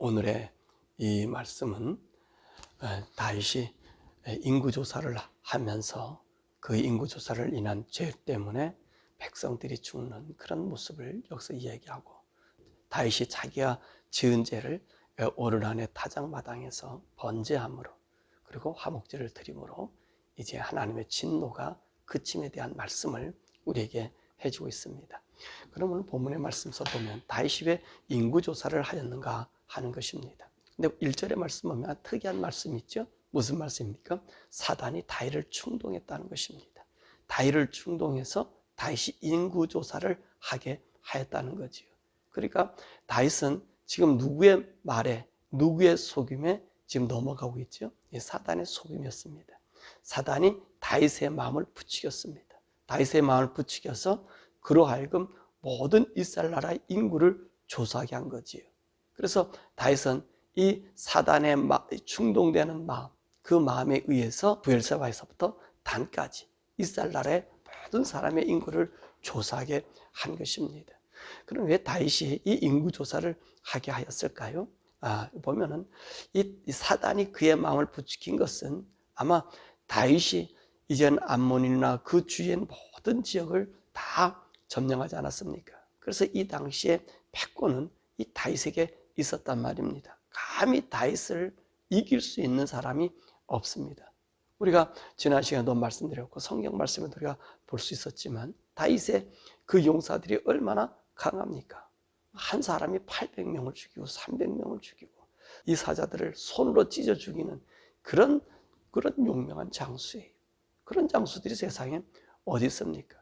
오늘의 이 말씀은 에, 다윗이 에, 인구 조사를 하면서 그 인구 조사를 인한 죄 때문에 백성들이 죽는 그런 모습을 여기서 이야기하고 다윗이 자기가 지은 죄를 에, 오르난의 타작마당에서 번제함으로 그리고 화목제를 드림으로 이제 하나님의 진노가 그침에 대한 말씀을 우리에게 해주고 있습니다. 그러면 본문의 말씀서 보면 다윗이 왜 인구 조사를 하였는가 하는 것입니다. 근데 1절의 말씀 보면 특이한 말씀이 있죠. 무슨 말씀입니까? 사단이 다윗을 충동했다는 것입니다. 다윗을 충동해서 다윗이 인구 조사를 하게 하였다는 거지요. 그러니까 다윗은 지금 누구의 말에 누구의 속임에 지금 넘어가고 있죠. 사단의 속임이었습니다. 사단이 다윗의 마음을 부추겼습니다. 다윗의 마음을 부추겨서 그로 하여금 모든 이스라엘 나라의 인구를 조사하게 한 거지요. 그래서 다윗은 이 사단의 충동되는 마음, 그 마음에 의해서 부엘세바에서부터 단까지 나라의 모든 사람의 인구를 조사하게 한 것입니다. 그럼 왜 다윗이 이 인구 조사를 하게 하였을까요? 아, 보면은 이 사단이 그의 마음을 부추긴 것은 아마 다윗이 이젠 암몬이나 그 주위의 모든 지역을 다 점령하지 않았습니까? 그래서 이 당시에 패권은 이 다윗에게 있었단 말입니다. 감히 다윗을 이길 수 있는 사람이 없습니다. 우리가 지난 시간에도 말씀드렸고 성경 말씀에 우리가 볼 수 있었지만 다윗의 그 용사들이 얼마나 강합니까? 한 사람이 800명을 죽이고 300명을 죽이고 이 사자들을 손으로 찢어 죽이는 그런 그런 용맹한 장수예요. 그런 장수들이 세상에 어디 있습니까?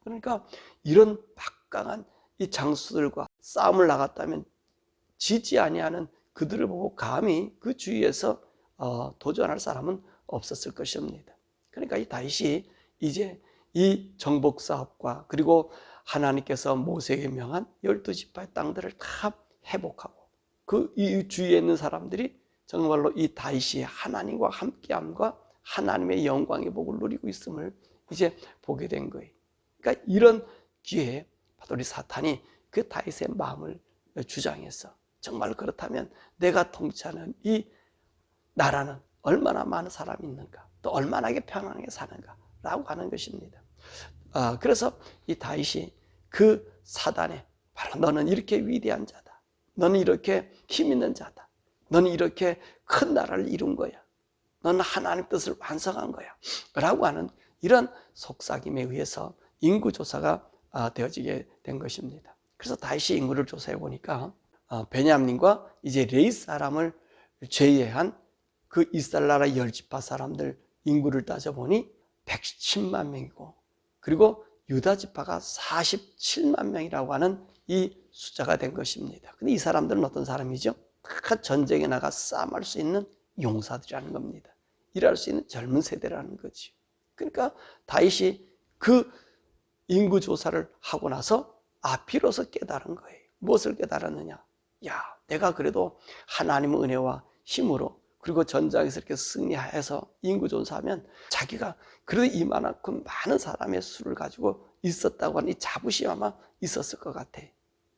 그러니까 이런 막강한 이 장수들과 싸움을 나갔다면 지지 아니하는 그들을 보고 감히 그 주위에서 어, 도전할 사람은 없었을 것입니다. 그러니까 이 다윗이 이제 이 정복 사업과 그리고 하나님께서 모세에게 명한 열두 지파의 땅들을 다 회복하고 그 이 주위에 있는 사람들이 정말로 이 다윗이 하나님과 함께함과 하나님의 영광의 복을 누리고 있음을 이제 보게 된 거예요. 그러니까 이런 기회에 바돌이 사탄이 그 다윗의 마음을 주장해서 정말 그렇다면 내가 통치하는 이 나라는 얼마나 많은 사람이 있는가 또 얼마나 편안하게 사는가라고 하는 것입니다. 아, 그래서 이 다윗이 그 사단에 바로 너는 이렇게 위대한 자다. 너는 이렇게 힘 있는 자다. 너는 이렇게 큰 나라를 이룬 거야. 너는 하나님 뜻을 완성한 거야. 라고 하는 이런 속삭임에 의해서 인구 조사가 아, 되어지게 된 것입니다. 그래서 다시 인구를 조사해 보니까 어, 베냐민과 이제 레이 사람을 제외한 그 이스라엘 열지파 사람들 인구를 따져보니 110만 명이고 그리고 유다 지파가 47만 명이라고 하는 이 숫자가 된 것입니다. 근데 이 사람들은 어떤 사람이죠? 다 전쟁에 나가 싸움할 수 있는 용사들이라는 겁니다. 일할 수 있는 젊은 세대라는 거지. 그러니까 다윗이 그 인구 조사를 하고 나서 아 비로소 깨달은 거예요. 무엇을 깨달았느냐? 야, 내가 그래도 하나님의 은혜와 힘으로 그리고 전장에서 이렇게 승리해서 인구 조사하면 자기가 그래도 이만큼 많은 사람의 수를 가지고 있었다고 하는 이 자부심 아마 있었을 것 같아.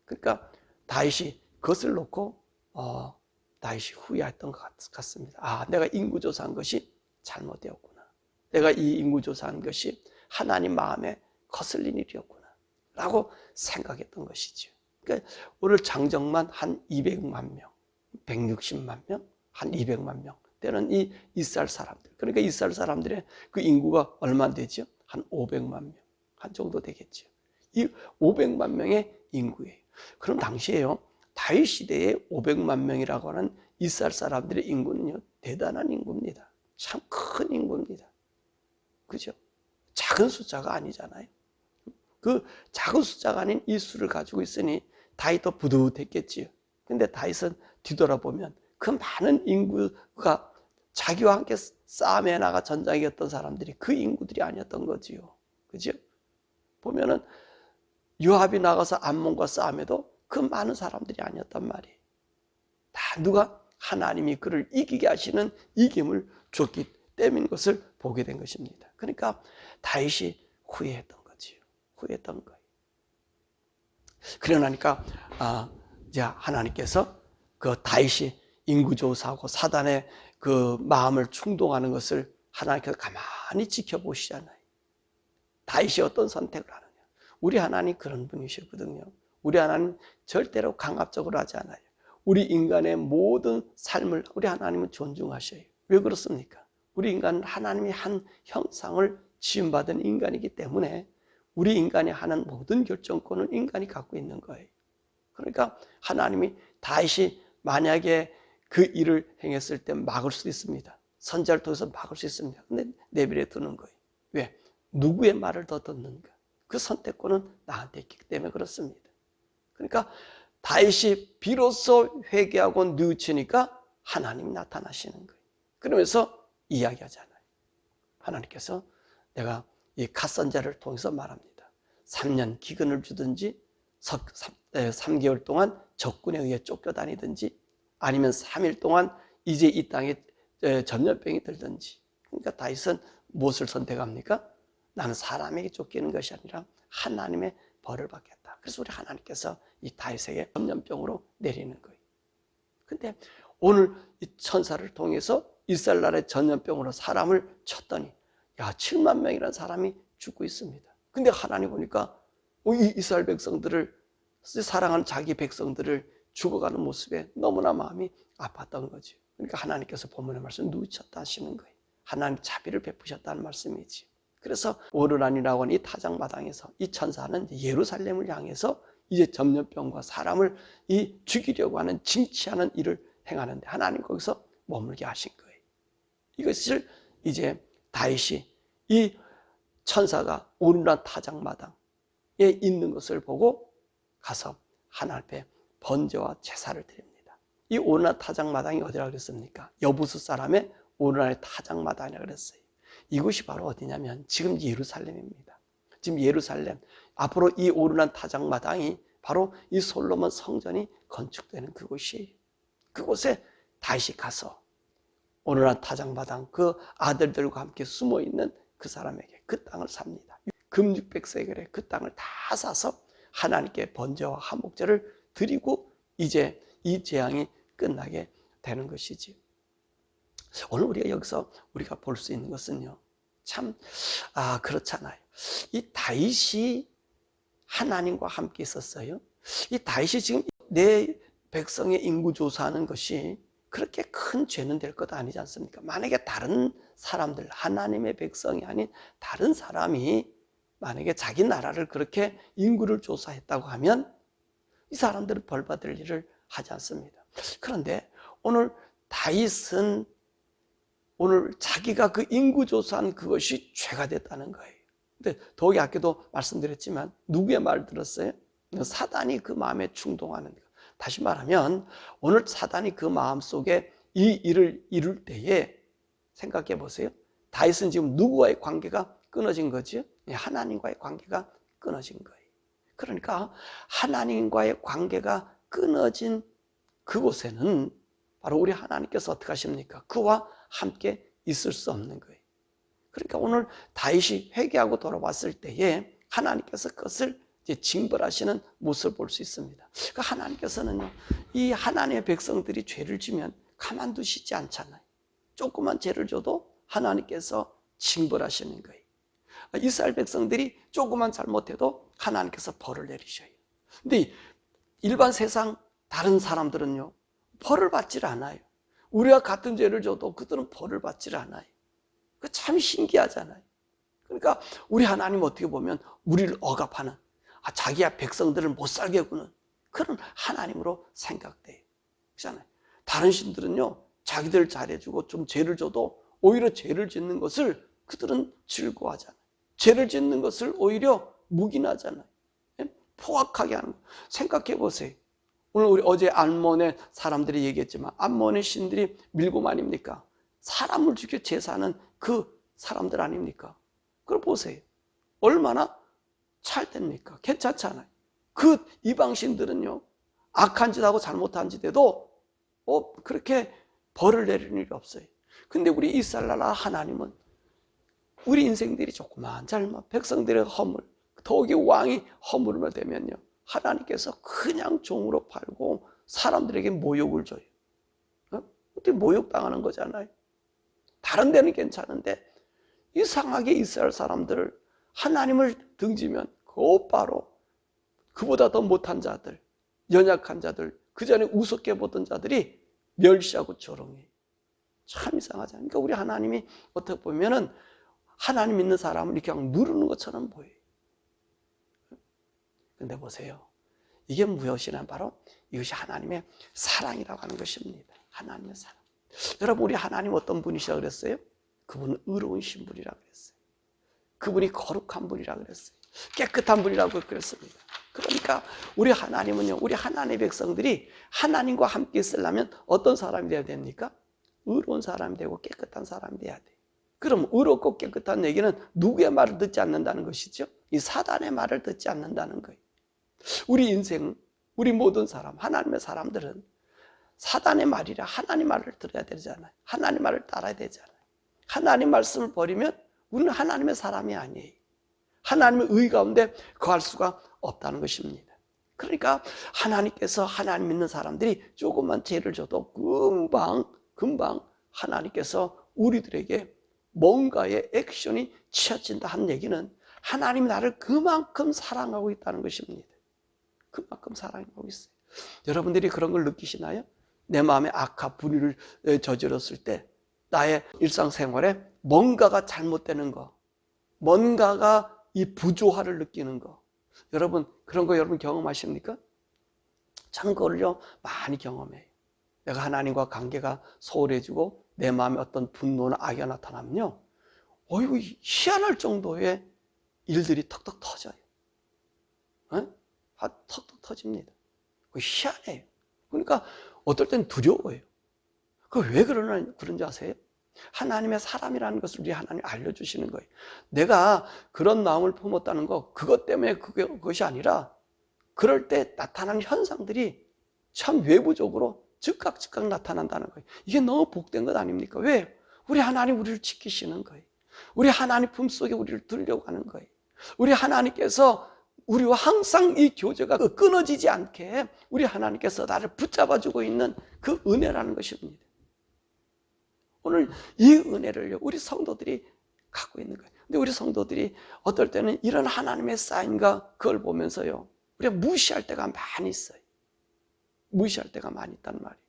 그러니까 다윗이 그것을 놓고 어, 다윗이 후회했던 것 같 습니다. 아, 내가 인구 조사한 것이 잘못되었구나. 내가 이 인구 조사한 것이 하나님 마음에 거슬린 일이었구나. 라고 생각했던 것이죠. 그러니까 오늘 장정만 한 200만 명, 160만 명, 한 200만 명. 때는 이 이스라엘 사람들. 그러니까 이스라엘 사람들의 그 인구가 얼마 되죠? 한 500만 명. 한 정도 되겠죠. 이 500만 명의 인구예요. 그럼 당시에요. 다윗 시대에 500만 명이라고 하는 이스라엘 사람들의 인구는요. 대단한 인구입니다. 참 큰 인구입니다. 그죠? 작은 숫자가 아니잖아요. 그 작은 숫자가 아닌 이 수를 가지고 있으니 다윗도 부듯했겠지요. 근데 다윗은 뒤돌아보면 그 많은 인구가 자기와 함께 싸움에 나가 전장이었던 사람들이 그 인구들이 아니었던 거지요. 그죠? 보면은 요압이 나가서 암몬과 싸움에도 그 많은 사람들이 아니었단 말이에요. 다 누가 하나님이 그를 이기게 하시는 이김을 줬기 때문인 것을 보게 된 것입니다. 그러니까 다윗이 후회했던 거지요. 후회했던 거예요. 그러나니까 아, 이제 하나님께서 그 다윗이 인구조사하고 사단의 그 마음을 충동하는 것을 하나님께서 가만히 지켜보시잖아요. 다윗이 어떤 선택을 하느냐. 우리 하나님 그런 분이시거든요. 우리 하나님 절대로 강압적으로 하지 않아요. 우리 인간의 모든 삶을 우리 하나님은 존중하셔요. 왜 그렇습니까? 우리 인간은 하나님의 한 형상을 지음받은 인간이기 때문에 우리 인간이 하는 모든 결정권은 인간이 갖고 있는 거예요. 그러니까 하나님이 다시 만약에 그 일을 행했을 때 막을 수 있습니다. 선자를 통해서 막을 수 있습니다. 근데 내버려 두는 거예요. 왜? 누구의 말을 더 듣는가? 그 선택권은 나한테 있기 때문에 그렇습니다. 그러니까 다윗이 비로소 회개하고 뉘우치니까 하나님이 나타나시는 거예요. 그러면서 이야기하잖아요. 하나님께서 내가 이 갓선자를 통해서 말합니다. 3년 기근을 주든지 3개월 동안 적군에 의해 쫓겨다니든지 아니면 3일 동안 이제 이 땅에 전염병이 들든지 그러니까 다윗은 무엇을 선택합니까? 나는 사람에게 쫓기는 것이 아니라 하나님의 벌을 받겠다. 그래서 우리 하나님께서 이 다윗에게 전염병으로 내리는 거예요. 근데 오늘 이 천사를 통해서 이스라엘 나라의 전염병으로 사람을 쳤더니 야 7만 명이라는 사람이 죽고 있습니다. 근데 하나님 보니까 어, 이 이스라엘 백성들을 사랑하는 자기 백성들을 죽어가는 모습에 너무나 마음이 아팠던 거죠. 그러니까 하나님께서 본문의 말씀 누쳤다 하시는 거예요. 하나님 자비를 베푸셨다는 말씀이지. 그래서 오르란이라고 하는 이 타작마당에서 이 천사는 예루살렘을 향해서 이제 전염병과 사람을 이 죽이려고 하는 징치하는 일을 행하는데 하나님 거기서 머물게 하신 거예요. 이것을 이제 다윗이 이 천사가 오르란 타작마당에 있는 것을 보고 가서 하나님 앞에 번제와 제사를 드립니다. 이 오르란 타작마당이 어디라 그랬습니까? 여부수 사람의 오르란의 타작마당이라 그랬어요. 이곳이 바로 어디냐면 지금 예루살렘입니다. 지금 예루살렘 앞으로 이 오르란 타작마당이 바로 이 솔로몬 성전이 건축되는 그곳이에요. 그곳에 다시 가서 오르란 타작마당 그 아들들과 함께 숨어 있는 그 사람에게 그 땅을 삽니다. 금육백세겔에 그 땅을 다 사서 하나님께 번제와 화목제를 드리고 이제 이 재앙이 끝나게 되는 것이지. 오늘 우리가 여기서 우리가 볼 수 있는 것은요. 참, 아, 그렇잖아요. 이 다윗이 하나님과 함께 있었어요. 이 다윗이 지금 내 백성의 인구 조사하는 것이 그렇게 큰 죄는 될 것 아니지 않습니까? 만약에 다른 사람들, 하나님의 백성이 아닌 다른 사람이 만약에 자기 나라를 그렇게 인구를 조사했다고 하면 이 사람들은 벌 받을 일을 하지 않습니다. 그런데 오늘 다윗은 오늘 자기가 그 인구 조사한 그것이 죄가 됐다는 거예요. 근데 더욱이 아까도 말씀드렸지만 누구의 말 들었어요? 사단이 그 마음에 충동하는 거. 다시 말하면 오늘 사단이 그 마음 속에 이 일을 이룰 때에 생각해 보세요. 다윗은 지금 누구와의 관계가 끊어진 거죠? 하나님과의 관계가 끊어진 거예요. 그러니까 하나님과의 관계가 끊어진 그곳에는 바로 우리 하나님께서 어떻게 하십니까? 그와 함께 있을 수 없는 거예요. 그러니까 오늘 다윗이 회개하고 돌아왔을 때에 하나님께서 그것을 징벌하시는 모습을 볼 수 있습니다. 그러니까 하나님께서는요, 이 하나님의 백성들이 죄를 지면 가만두시지 않잖아요. 조그만 죄를 줘도 하나님께서 징벌하시는 거예요. 이스라엘 백성들이 조그만 잘못해도 하나님께서 벌을 내리셔요. 근데 일반 세상 다른 사람들은요, 벌을 받질 않아요. 우리가 같은 죄를 줘도 그들은 벌을 받질 않아요. 그 참 신기하잖아요. 그러니까 우리 하나님 어떻게 보면 우리를 억압하는 아, 자기야 백성들을 못 살게 구는 그런 하나님으로 생각돼요. 그렇잖아요. 다른 신들은요, 자기들 잘해주고 좀 죄를 줘도 오히려 죄를 짓는 것을 그들은 즐거워하잖아요. 죄를 짓는 것을 오히려 묵인하잖아요. 예? 포악하게 하는 거. 생각해 보세요. 오늘 우리 어제 안몬의 사람들이 얘기했지만 안몬의 신들이 밀고 아닙니까? 사람을 죽여 제사하는 그 사람들 아닙니까? 그걸 보세요. 얼마나 찰됩니까? 괜찮잖아요. 그 이방신들은요, 악한 짓하고 잘못한 짓에도 어, 그렇게 벌을 내리는 일이 없어요. 근데 우리 이스라엘 나라 하나님은 우리 인생들이 조그만 잘못, 백성들의 허물, 더욱이 왕이 허물을 되면요. 하나님께서 그냥 종으로 팔고 사람들에게 모욕을 줘요. 어? 어떻게 모욕당하는 거잖아요. 다른 데는 괜찮은데 이상하게 이스라엘 사람들을 하나님을 등지면 곧바로 그보다 더 못한 자들, 연약한 자들, 그 전에 우습게 보던 자들이 멸시하고 조롱해. 참 이상하잖아요. 그러니까 우리 하나님이 어떻게 보면은 하나님 믿는 사람을 이렇게 그냥 누르는 것처럼 보여요. 근데 보세요. 이게 무엇이냐? 바로 이것이 하나님의 사랑이라고 하는 것입니다. 하나님의 사랑. 여러분, 우리 하나님 어떤 분이시라 그랬어요? 그분은 의로운 신분이라 그랬어요. 그분이 거룩한 분이라 그랬어요. 깨끗한 분이라고 그랬습니다. 그러니까 우리 하나님은요, 우리 하나님의 백성들이 하나님과 함께 있으려면 어떤 사람이 되어야 됩니까? 의로운 사람이 되고 깨끗한 사람이 되어야 돼. 그럼 의롭고 깨끗한 얘기는 누구의 말을 듣지 않는다는 것이죠? 이 사단의 말을 듣지 않는다는 거예요. 우리 인생, 우리 모든 사람, 하나님의 사람들은 사단의 말이라 하나님 말을 들어야 되잖아요. 하나님 말을 따라야 되잖아요. 하나님 말씀을 버리면 우리는 하나님의 사람이 아니에요. 하나님의 의 가운데 거할 수가 없다는 것입니다. 그러니까 하나님께서 하나님 믿는 사람들이 조금만 죄를 줘도 금방 금방 하나님께서 우리들에게 뭔가의 액션이 취해진다 한 얘기는 하나님이 나를 그만큼 사랑하고 있다는 것입니다. 그만큼 사랑하고 있어요. 여러분들이 그런 걸 느끼시나요? 내 마음에 악한 불의를 저질렀을 때 나의 일상생활에 뭔가가 잘못되는 거, 뭔가가 이 부조화를 느끼는 거. 여러분 그런 거 여러분 경험하십니까? 참 그걸요 많이 경험해요. 내가 하나님과 관계가 소홀해지고 내 마음에 어떤 분노나 악이 나타나면요. 어이구 희한할 정도의 일들이 턱턱 터져요. 어? 아, 턱턱 터집니다. 희한해요. 그러니까 어떨 땐 두려워요. 그 왜 그러나 그런지 아세요? 하나님의 사람이라는 것을 우리 하나님 알려주시는 거예요. 내가 그런 마음을 품었다는 거, 그것 때문에 그게, 그것이 아니라, 그럴 때 나타나는 현상들이 참 외부적으로 즉각 즉각 나타난다는 거예요. 이게 너무 복된 것 아닙니까? 왜? 우리 하나님 우리를 지키시는 거예요. 우리 하나님 품속에 우리를 들려고 하는 거예요. 우리 하나님께서 우리와 항상 이 교제가 끊어지지 않게 우리 하나님께서 나를 붙잡아주고 있는 그 은혜라는 것입니다. 오늘 이 은혜를 우리 성도들이 갖고 있는 거예요. 근데 우리 성도들이 어떨 때는 이런 하나님의 사인과 그걸 보면서요. 우리가 무시할 때가 많이 있어요. 무시할 때가 많이 있단 말이에요.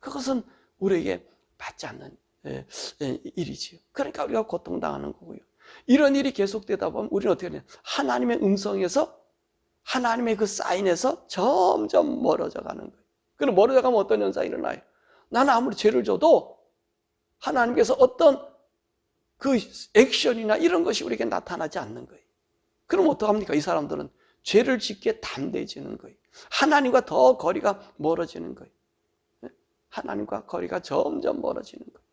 그것은 우리에게 맞지 않는 예, 예, 일이지요. 그러니까 우리가 고통당하는 거고요. 이런 일이 계속되다 보면 우리는 어떻게 되냐. 하나님의 음성에서 하나님의 그 사인에서 점점 멀어져 가는 거예요. 그럼 멀어져 가면 어떤 현상이 일어나요? 나는 아무리 죄를 줘도 하나님께서 어떤 그 액션이나 이런 것이 우리에게 나타나지 않는 거예요. 그럼 어떡합니까? 이 사람들은 죄를 짓기에 담대해지는 거예요. 하나님과 더 거리가 멀어지는 거예요. 하나님과 거리가 점점 멀어지는 거예요.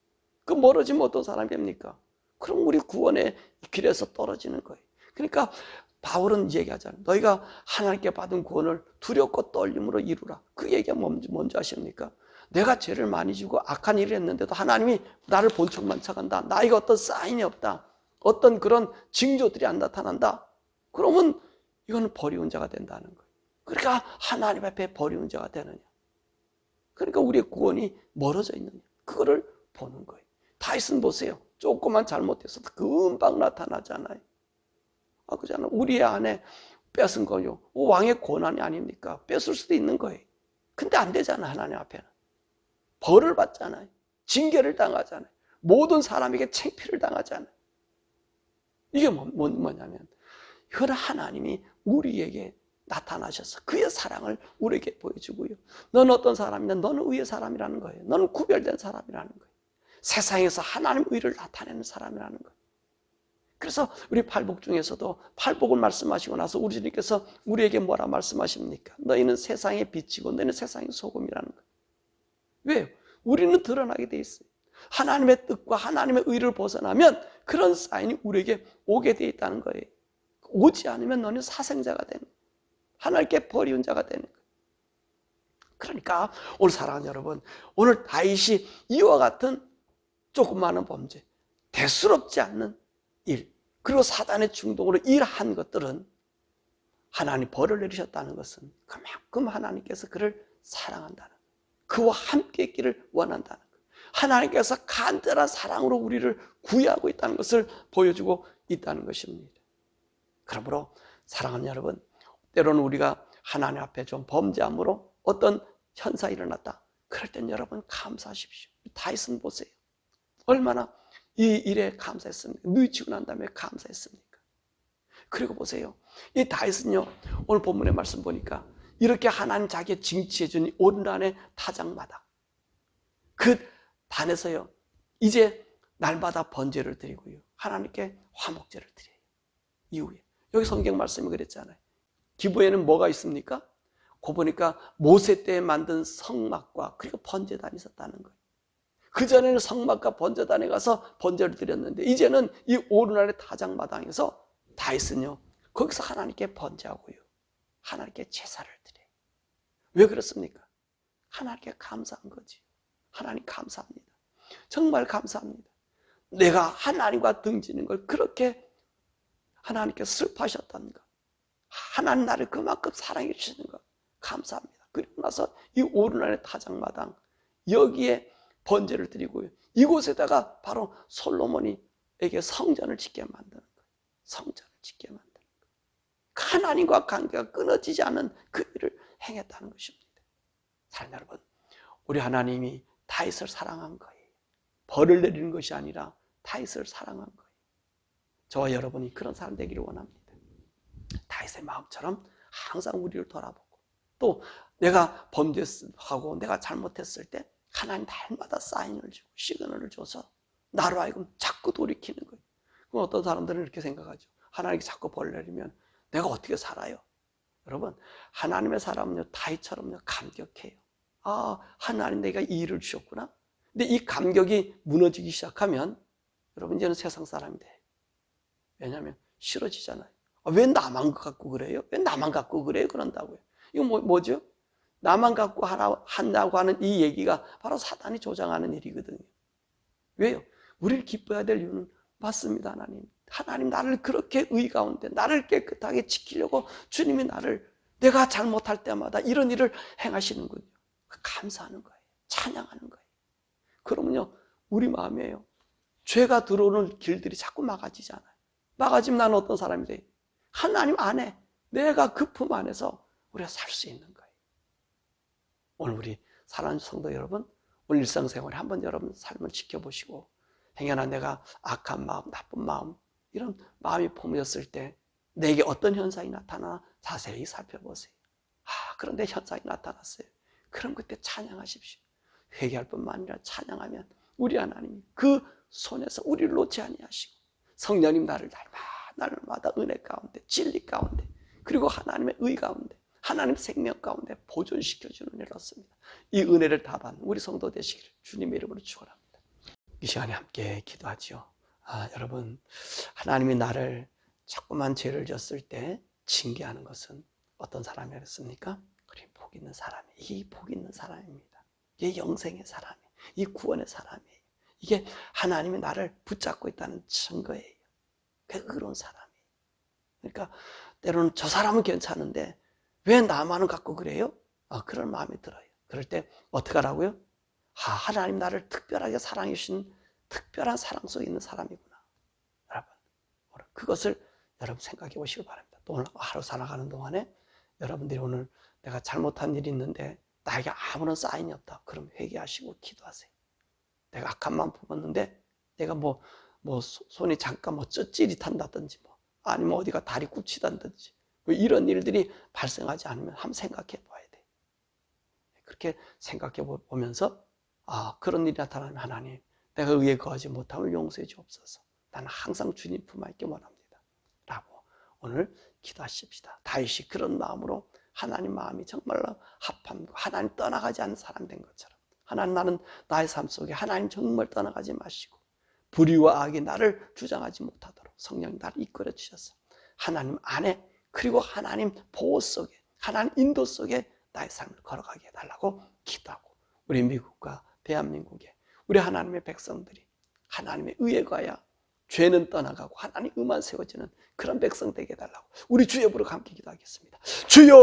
그 멀어지면 어떤 사람이 됩니까? 그럼 우리 구원의 길에서 떨어지는 거예요. 그러니까 바울은 얘기하잖아요. 너희가 하나님께 받은 구원을 두렵고 떨림으로 이루라. 그 얘기가 뭔지, 뭔지 아십니까? 내가 죄를 많이 지고 악한 일을 했는데도 하나님이 나를 본척만 착한다. 나에게 어떤 사인이 없다. 어떤 그런 징조들이 안 나타난다. 그러면 이거는 버리운 자가 된다는 거예요. 그러니까 하나님 앞에 버리운 자가 되느냐. 그러니까 우리의 구원이 멀어져 있느냐. 그거를 보는 거예요. 다이슨 보세요. 조금만 잘못해서도 금방 나타나잖아요. 아, 그잖아. 우리 안에 뺏은 거요. 왕의 권한이 아닙니까? 뺏을 수도 있는 거예요. 근데 안 되잖아, 하나님 앞에는. 벌을 받잖아요. 징계를 당하잖아요. 모든 사람에게 챙피를 당하잖아요. 이게 뭐, 뭐, 뭐냐면, 이건 하나님이 우리에게 나타나셔서 그의 사랑을 우리에게 보여주고요. 너는 어떤 사람이냐? 너는 의의 사람이라는 거예요. 너는 구별된 사람이라는 거예요. 세상에서 하나님 의를 나타내는 사람이라는 거예요. 그래서 우리 팔복 중에서도 팔복을 말씀하시고 나서 우리 주님께서 우리에게 뭐라 말씀하십니까? 너희는 세상의 빛이고 너희는 세상의 소금이라는 거예요. 왜요? 우리는 드러나게 돼 있어요. 하나님의 뜻과 하나님의 의를 벗어나면 그런 사인이 우리에게 오게 돼 있다는 거예요. 오지 않으면 너는 사생자가 되는. 하나님께 버리운 자가 되는. 그러니까 오늘 사랑하는 여러분, 오늘 다윗이 이와 같은 조그마한 범죄, 대수롭지 않는 일, 그리고 사단의 중독으로 일한 것들은 하나님 벌을 내리셨다는 것은 그만큼 하나님께서 그를 사랑한다는 것. 그와 함께 있기를 원한다는 것. 하나님께서 간절한 사랑으로 우리를 구애하고 있다는 것을 보여주고 있다는 것입니다. 그러므로 사랑하는 여러분, 때로는 우리가 하나님 앞에 좀 범죄함으로 어떤 현상이 일어났다. 그럴 땐 여러분 감사하십시오. 다이슨 보세요. 얼마나 이 일에 감사했습니까? 누이치고 난 다음에 감사했습니까? 그리고 보세요. 이 다이슨요, 오늘 본문의 말씀 보니까 이렇게 하나님 자기의 징치해 준 온란의 타작마다 그 단에서요, 이제 날마다 번제를 드리고요. 하나님께 화목제를 드려요. 이후에. 여기 성경 말씀이 그랬잖아요. 기부에는 뭐가 있습니까? 고 보니까 모세 때 만든 성막과 그리고 번제단이 있었다는 거예요. 그전에는 성막과 번제단에 가서 번제를 드렸는데 이제는 이 오르날의 타작마당에서 다 있으요 거기서 하나님께 번제하고요. 하나님께 제사를 드려요. 왜 그렇습니까? 하나님께 감사한 거지. 하나님 감사합니다. 정말 감사합니다. 내가 하나님과 등지는 걸 그렇게 하나님께 슬퍼하셨다는 것. 하나님 나를 그만큼 사랑해 주시는 것. 감사합니다. 그리고 나서 이 오르날의 타작마당 여기에 번제를 드리고요. 이곳에다가 바로 솔로몬이에게 성전을 짓게 만드는 거예요. 성전을 짓게 만드는 거예요. 하나님과 관계가 끊어지지 않은 그 일을 행했다는 것입니다. 사랑 여러분, 우리 하나님이 다윗을 사랑한 거예요. 벌을 내리는 것이 아니라 다윗을 사랑한 거예요. 저와 여러분이 그런 사람 되기를 원합니다. 다윗의 마음처럼 항상 우리를 돌아보고 또 내가 범죄하고 내가 잘못했을 때 하나님 날마다 사인을 주고 시그널을 줘서 나로 하여금 자꾸 돌이키는 거예요. 그럼 어떤 사람들은 이렇게 생각하죠. 하나님께 자꾸 벌 내리면 내가 어떻게 살아요? 여러분 하나님의 사람은요 다윗처럼요 감격해요. 아 하나님 내가 이 일을 주셨구나. 근데 이 감격이 무너지기 시작하면 여러분 이제는 세상 사람이 돼. 왜냐하면 싫어지잖아요. 아, 왜 나만 갖고 그래요? 왜 나만 갖고 그래요? 그런다고요. 이거 뭐, 뭐죠? 나만 갖고 하라, 한다고 하는 이 얘기가 바로 사단이 조장하는 일이거든요. 왜요? 우리를 기뻐해야 될 이유는 맞습니다, 하나님. 하나님 나를 그렇게 의 가운데 나를 깨끗하게 지키려고 주님이 나를 내가 잘못할 때마다 이런 일을 행하시는군요. 감사하는 거예요. 찬양하는 거예요. 그러면요, 우리 마음이에요. 죄가 들어오는 길들이 자꾸 막아지잖아요. 막아지면 나는 어떤 사람이 돼요? 하나님 안에 내가 그 품 안에서 우리가 살 수 있는 거예요. 오늘 우리 사랑하는 성도 여러분, 오늘 일상생활에 한번 여러분 삶을 지켜보시고 행여나 내가 악한 마음, 나쁜 마음 이런 마음이 포모였을 때 내게 어떤 현상이 나타나 자세히 살펴보세요. 아, 그런데 현상이 나타났어요. 그럼 그때 찬양하십시오. 회개할 뿐만 아니라 찬양하면 우리 하나님이 그 손에서 우리를 놓지 아니하시고 성령님 나를 날마 날마다 은혜 가운데 진리 가운데 그리고 하나님의 의 가운데 하나님 생명 가운데 보존시켜주는 일을 얻습니다. 이 은혜를 다 받는 우리 성도 되시기를 주님의 이름으로 축원합니다. 이 시간에 함께 기도하죠. 아, 여러분 하나님이 나를 자꾸만 죄를 졌을 때 징계하는 것은 어떤 사람이었습니까? 그리 복 있는 사람이 이게 복 있는 사람입니다. 이게 영생의 사람이 이 구원의 사람이에요. 이게 하나님이 나를 붙잡고 있다는 증거예요. 그 의로운 사람이. 그러니까 때로는 저 사람은 괜찮은데 왜 나만은 갖고 그래요? 아, 그런 마음이 들어요. 그럴 때 어떻게 하라고요? 아, 하나님 나를 특별하게 사랑해 주신 특별한 사랑 속에 있는 사람이구나. 여러분, 그것을 여러분 생각해 보시기 바랍니다. 또 오늘 하루 살아가는 동안에 여러분들이 오늘 내가 잘못한 일이 있는데 나에게 아무런 사인이 없다. 그럼 회개하시고 기도하세요. 내가 악한 마음 품었는데 내가 뭐, 뭐 손이 잠깐 뭐 찌릿한다든지 뭐 아니면 어디가 다리 굽치다든지 뭐 이런 일들이 발생하지 않으면 한번 생각해 봐야 돼. 그렇게 생각해 보면서 아 그런 일이 나타나면 하나님 내가 의에 거하지 못함을 용서해 주옵소서. 나는 항상 주님 품 안에 원합니다. 라고 오늘 기도하십시다. 다윗이 그런 마음으로 하나님 마음이 정말로 합함 하나님 떠나가지 않는 사람 된 것처럼 하나님 나는 나의 삶 속에 하나님 정말 떠나가지 마시고 불의와 악이 나를 주장하지 못하도록 성령이 나를 이끌어 주셔서 하나님 안에 그리고 하나님 보호 속에 하나님 인도 속에 나의 삶을 걸어가게 해달라고 기도하고 우리 미국과 대한민국에 우리 하나님의 백성들이 하나님의 의에 가야 죄는 떠나가고 하나님 의만 세워지는 그런 백성 되게 해달라고 우리 주여 부르고 함께 기도하겠습니다. 주여